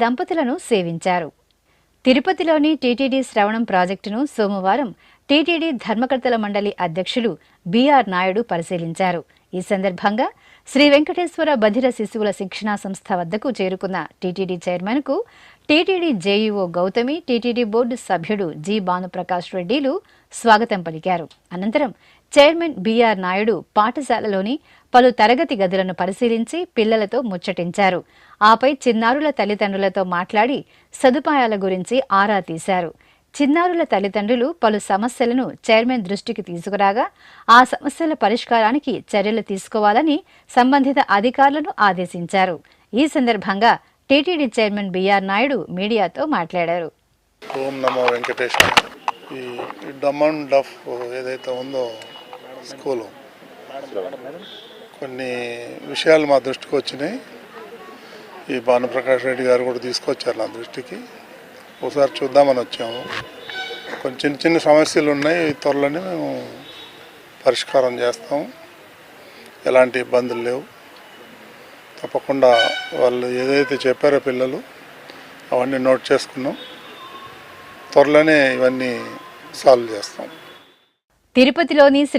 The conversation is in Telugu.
దంపతులను సేవించారు. తిరుపతిలోని టీటీడీ శ్రవణం ప్రాజెక్టును సోమవారం టీటీడీ ధర్మకర్తల మండలి అధ్యక్షులు బీఆర్ నాయుడు పరిశీలించారు. ఈ సందర్భంగా శ్రీ వెంకటేశ్వర బధిర శిశువుల శిక్షణా సంస్థ వద్దకు చేరుకున్న TTD చైర్మన్కు TTD JEO Gautami TTD board సభ్యుడు జి భానుప్రకాష్ రెడ్డిలు స్వాగతం పలికారు. అనంతరం చైర్మన్ బీఆర్ నాయుడు పాఠశాలలోని పలు తరగతి గదులను పరిశీలించి పిల్లలతో ముచ్చటించారు. ఆపై చిన్నారుల తల్లిదండ్రులతో మాట్లాడి సదుపాయాల గురించి ఆరా తీశారు. చిన్నారుల తల్లిదండ్రులు పలు సమస్యలను చైర్మన్ దృష్టికి తీసుకురాగా ఆ సమస్యల పరిష్కారానికి చర్యలు తీసుకోవాలని సంబంధిత అధికారులను ఆదేశించారు. ఈ సందర్భంగా టీటీడీ చైర్మన్ బిఆర్ నాయుడు మీడియాతో మాట్లాడారు. ఓం నమో ఈ డమ్ అండ్ డఫ్ ఏదైతే ఉందో స్కూలు కొన్ని విషయాలు మా దృష్టికి వచ్చినాయి. ఈ భానుప్రకాష్ రెడ్డి గారు కూడా తీసుకొచ్చారు నా దృష్టికి. ఒకసారి చూద్దామని వచ్చాము. కొన్ని చిన్న చిన్న సమస్యలు ఉన్నాయి త్వరలోనే మేము పరిష్కారం చేస్తాము ఎలాంటి ఇబ్బందులు లేవు. తప్పకుండా వాళ్ళు ఏదైతే చెప్పారో పిల్లలు అవన్నీ నోట్ చేసుకున్నాం. త్వరలోనే ఇవన్నీ సాల్వ్ చేస్తాం. తిరుపతిలోని శ్రీ